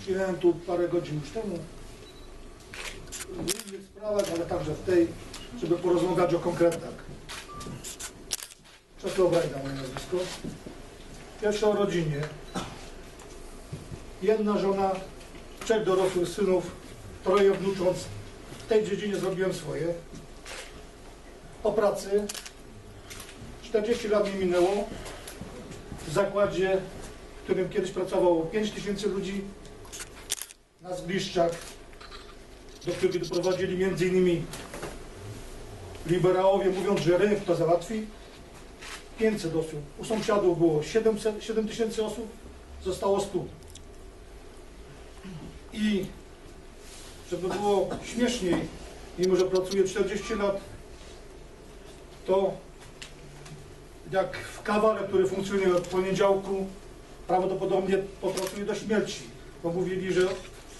Przyjechałem tu parę godzin już temu. W innych sprawach, ale także w tej, żeby porozmawiać o konkretach. Czesław Brajda moje nazwisko. Pierwsze o rodzinie. Jedna żona, trzech dorosłych synów, troje wnucząc. W tej dziedzinie zrobiłem swoje. O pracy. 40 lat mi minęło. W zakładzie, w którym kiedyś pracowało 5 tysięcy ludzi. Na zgliszczach, do których doprowadzili innymi liberałowie, mówiąc, że rynek to załatwi. 500 osób. U sąsiadów było 700, 7 tysięcy osób, zostało 100. I żeby było śmieszniej, mimo że pracuję 40 lat, to jak w kawale, który funkcjonuje od poniedziałku, prawdopodobnie popracuje do śmierci, bo mówili, że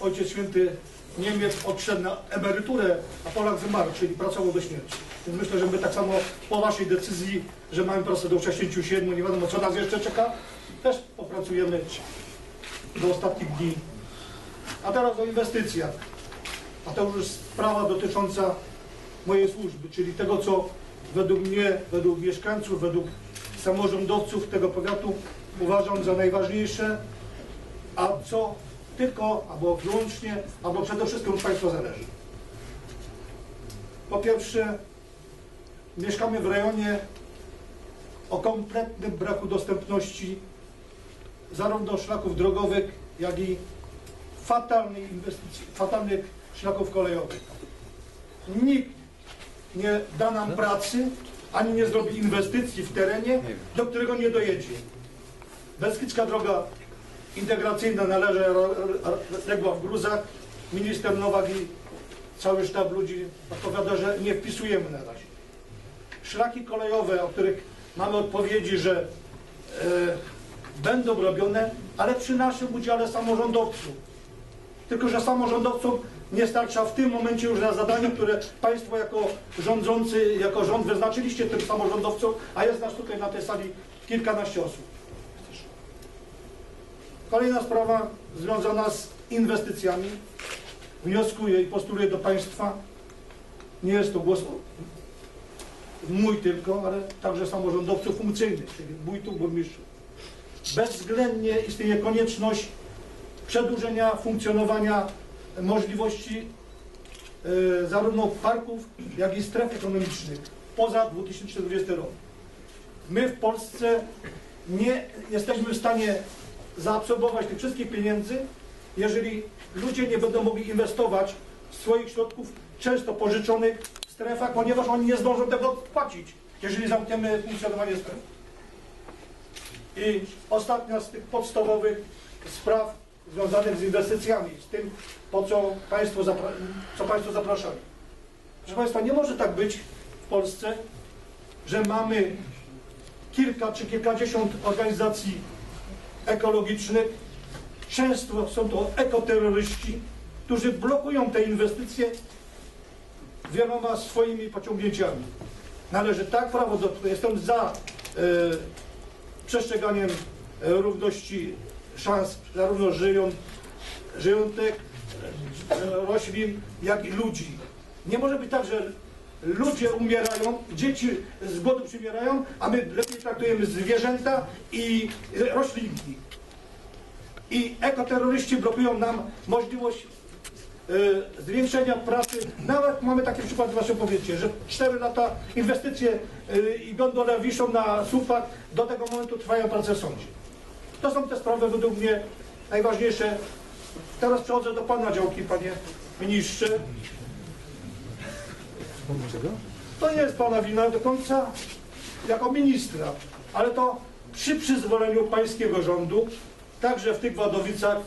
Ojciec Święty Niemiec odszedł na emeryturę, a Polak zmarł, czyli pracował do śmierci. Więc myślę, że my tak samo po Waszej decyzji, że mamy pracę do 67, nie wiadomo co nas jeszcze czeka, też popracujemy do ostatnich dni. A teraz o inwestycjach. A to już sprawa dotycząca mojej służby, czyli tego, co według mnie, według mieszkańców, według samorządowców tego powiatu uważam za najważniejsze, a co tylko, albo wyłącznie, albo przede wszystkim od Państwa zależy. Po pierwsze, mieszkamy w rejonie o kompletnym braku dostępności zarówno szlaków drogowych, jak i inwestycji, fatalnych szlaków kolejowych. Nikt nie da nam pracy, ani nie zrobi inwestycji w terenie, do którego nie dojedzie. Beskidzka droga integracyjna należy, legła w gruzach. Minister Nowak i cały sztab ludzi odpowiada, że nie wpisujemy na razie. Szlaki kolejowe, o których mamy odpowiedzi, że e, będą robione, ale przy naszym udziale samorządowców. Tylko, że samorządowcom nie starcza w tym momencie już na zadanie, które Państwo jako rządzący, jako rząd wyznaczyliście tym samorządowcom, a jest nas tutaj na tej sali kilkanaście osób. Kolejna sprawa związana z inwestycjami. Wnioskuję i postuluję do Państwa, nie jest to głos mój tylko, ale także samorządowców funkcyjnych, czyli wójtów, burmistrzów. Bezwzględnie istnieje konieczność przedłużenia funkcjonowania możliwości e, zarówno parków, jak i stref ekonomicznych poza 2020 rok. My w Polsce nie jesteśmy w stanie zaabsorbować tych wszystkich pieniędzy, jeżeli ludzie nie będą mogli inwestować swoich środków, często pożyczonych w strefach, ponieważ oni nie zdążą tego płacić, jeżeli zamkniemy funkcjonowanie stref. I ostatnia z tych podstawowych spraw związanych z inwestycjami, z tym, po co Państwo, co Państwo zapraszali. Proszę Państwa, nie może tak być w Polsce, że mamy kilka czy kilkadziesiąt organizacji ekologicznych. Często są to ekoterroryści, którzy blokują te inwestycje wieloma swoimi pociągnięciami. Należy tak prawo do... Jestem za e, przestrzeganiem e, równości szans zarówno żyją, żyjątek, e, roślin, jak i ludzi. Nie może być tak, że ludzie umierają, dzieci z głodu przymierają, a my lepiej traktujemy zwierzęta i roślinki. I ekoterroryści blokują nam możliwość e, zwiększenia pracy. Nawet mamy taki przykład w waszym powiecie, że 4 lata inwestycje e, i gondole wiszą na słupach, do tego momentu trwają prace w sądzie. To są te sprawy według mnie najważniejsze. Teraz przechodzę do Pana działki, Panie Ministrze. To nie jest Pana wina do końca jako ministra, ale to przy przyzwoleniu pańskiego rządu, także w tych Wadowicach,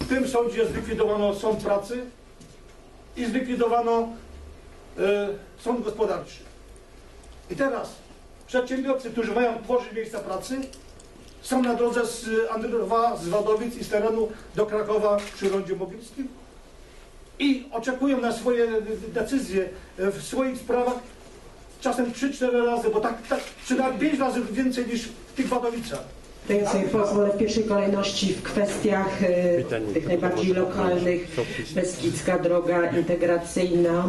w tym sądzie zlikwidowano sąd pracy i zlikwidowano e, sąd gospodarczy. I teraz przedsiębiorcy, którzy mają tworzyć miejsca pracy, są na drodze z Andrywa, z Wadowic i z terenu do Krakowa przy rondzie mogielskim i oczekują na swoje decyzje w swoich sprawach czasem 3-4 razy, bo tak, tak przynajmniej 5 razy więcej niż w tych Wadowicach. To ja sobie pozwolę w pierwszej kolejności w kwestiach e, tych najbardziej lokalnych, Beskidzka Droga Integracyjna.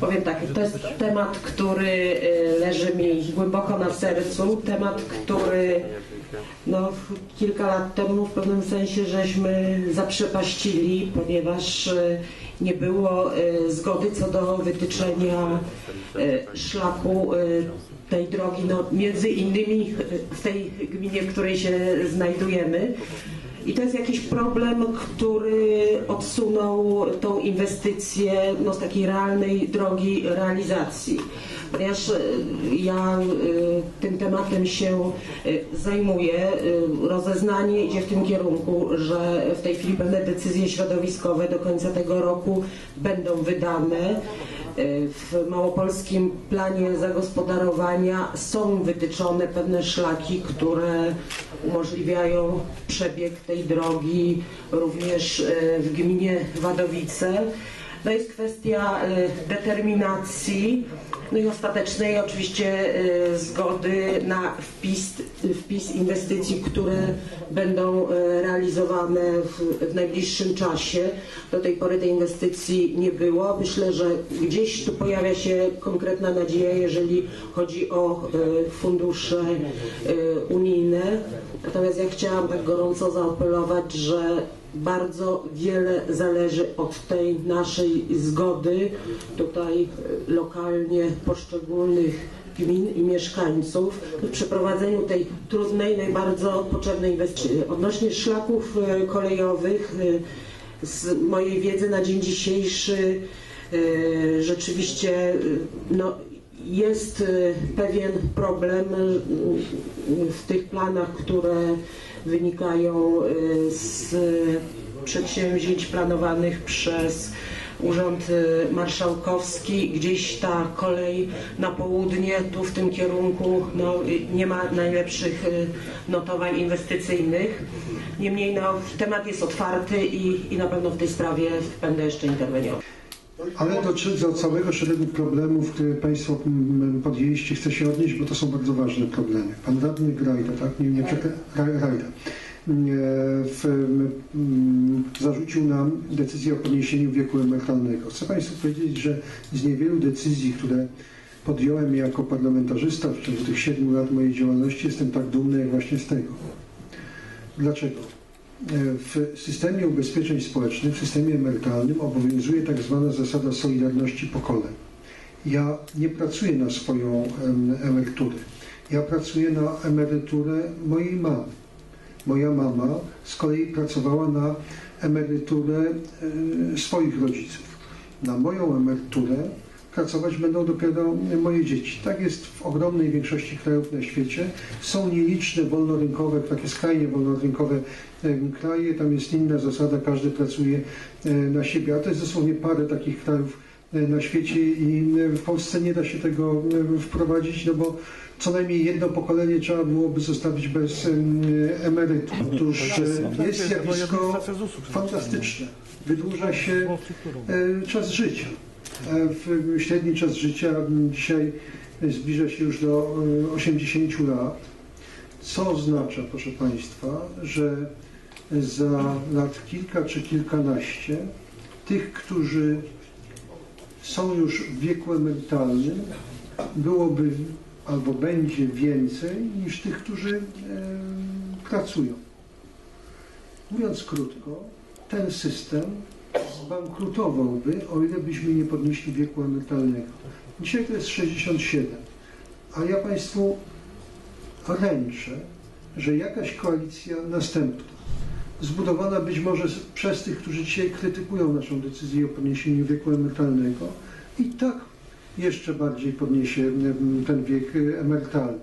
Powiem tak, to jest temat, który e, leży mi głęboko na sercu, temat, który no, kilka lat temu w pewnym sensie żeśmy zaprzepaścili, ponieważ e, nie było e, zgody co do wytyczenia e, szlaku tej drogi, no, między innymi w tej gminie, w której się znajdujemy. I to jest jakiś problem, który odsunął tą inwestycję no, z takiej realnej drogi realizacji. Ponieważ e, ja e, tym tematem się e, zajmuję, rozeznanie idzie w tym kierunku, że w tej chwili pewne decyzje środowiskowe do końca tego roku będą wydane. W małopolskim planie zagospodarowania są wytyczone pewne szlaki, które umożliwiają przebieg tej drogi również e, w gminie Wadowice. To jest kwestia e, determinacji, no i ostatecznej oczywiście e, zgody na wpis, wpis inwestycji, które będą e, realizowane w, w najbliższym czasie. Do tej pory tej inwestycji nie było. Myślę, że gdzieś tu pojawia się konkretna nadzieja, jeżeli chodzi o e, fundusze unijne. Natomiast ja chciałam tak gorąco zaapelować, że bardzo wiele zależy od tej naszej zgody tutaj lokalnie poszczególnych gmin i mieszkańców w przeprowadzeniu tej trudnej, najbardzo potrzebnej inwestycji. Odnośnie szlaków e, kolejowych, e, z mojej wiedzy na dzień dzisiejszy e, rzeczywiście no, jest pewien problem w tych planach, które wynikają z przedsięwzięć planowanych przez Urząd e, Marszałkowski. Gdzieś ta kolej na południe, tu w tym kierunku no, nie ma najlepszych e, notowań inwestycyjnych. Niemniej no, temat jest otwarty i, i na pewno w tej sprawie będę jeszcze interweniował. Ale do, do całego szeregu problemów, które Państwo mm, podjęliście, chcę się odnieść, bo to są bardzo ważne problemy. Pan radny Grajda, tak? Nie, nie, Rajda. E, W, zarzucił nam decyzję o podniesieniu wieku emerytalnego. Chcę Państwu powiedzieć, że z niewielu decyzji, które podjąłem jako parlamentarzysta w ciągu tych siedmiu lat mojej działalności, jestem tak dumny jak właśnie z tego. Dlaczego? W systemie ubezpieczeń społecznych, w systemie emerytalnym obowiązuje tak zwana zasada solidarności pokoleń. Ja nie pracuję na swoją em, emeryturę. Ja pracuję na emeryturę mojej mamy. Moja mama z kolei pracowała na emeryturę e, swoich rodziców. Na moją emeryturę pracować będą dopiero moje dzieci. Tak jest w ogromnej większości krajów na świecie. Są nieliczne wolnorynkowe, takie skrajnie wolnorynkowe kraje. Tam jest inna zasada, każdy pracuje e, na siebie. A to jest dosłownie parę takich krajów na świecie i e, w Polsce nie da się tego e, wprowadzić, no bo co najmniej jedno pokolenie trzeba byłoby zostawić bez em, emerytur. Otóż e, jest zjawisko fantastyczne. Wydłuża się e, czas życia. E, w- Średni czas życia dzisiaj zbliża się już do e, 80 lat, co oznacza, proszę Państwa, że za lat kilka czy kilkanaście tych, którzy są już w wieku emerytalnym, byłoby albo będzie więcej niż tych, którzy e, pracują. Mówiąc krótko, ten system zbankrutowałby, o ile byśmy nie podnieśli wieku emerytalnego. Dzisiaj to jest 67, a ja Państwu ręczę, że jakaś koalicja następna, zbudowana być może przez tych, którzy dzisiaj krytykują naszą decyzję o podniesieniu wieku emerytalnego, i tak jeszcze bardziej podniesie em, ten wiek e, emerytalny.